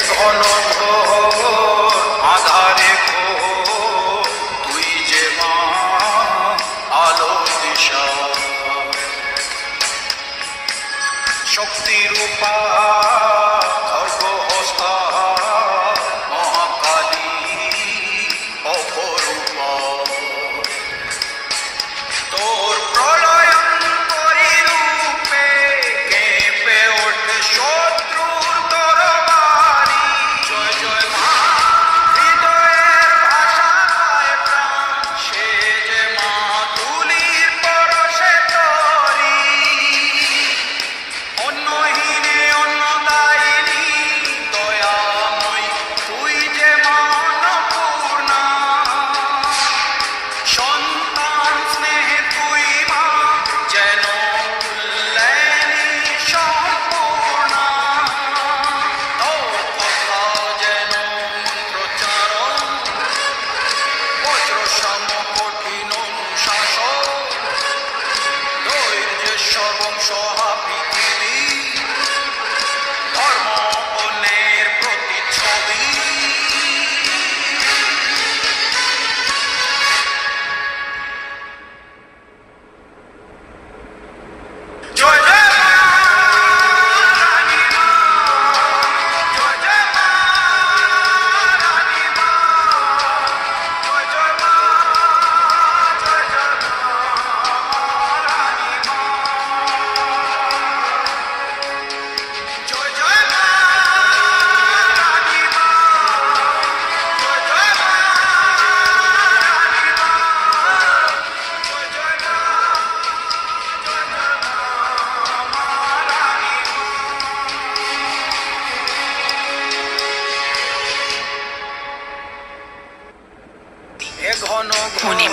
There's on no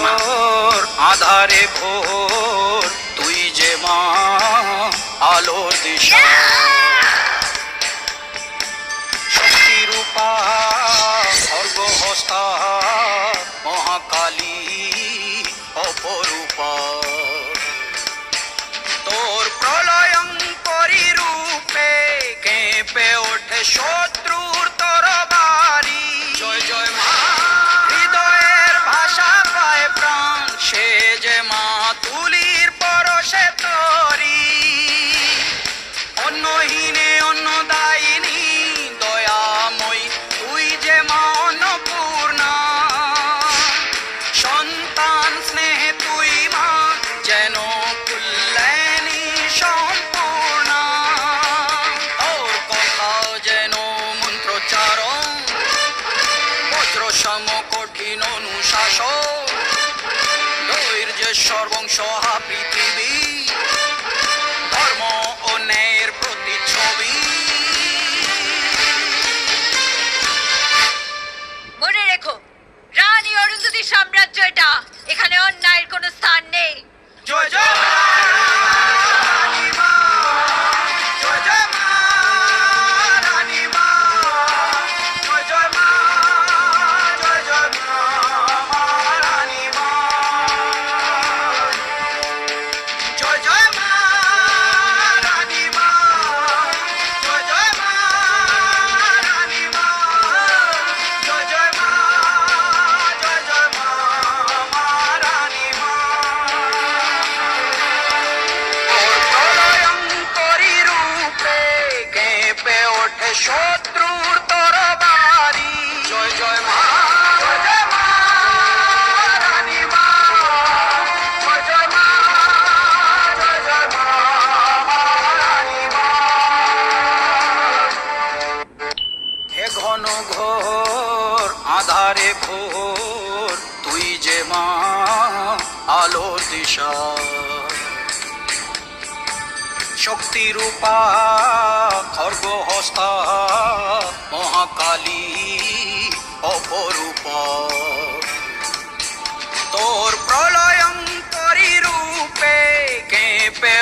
মোর আধারে ভোর তুই যে মা আলোর দিশা। শক্তি রূপা সর্বহস্তা মহাকালী অপর Sure. শত্রুর তরবারি। জয় জয় মা। ঘন ঘোর আধারে ভোর তুই যে মা আলোর দিশা। শক্তি রূপা খর্গহস্তা মহাকালী অপরূপ তোর প্রলয়ঙ্করী রূপে কেঁপে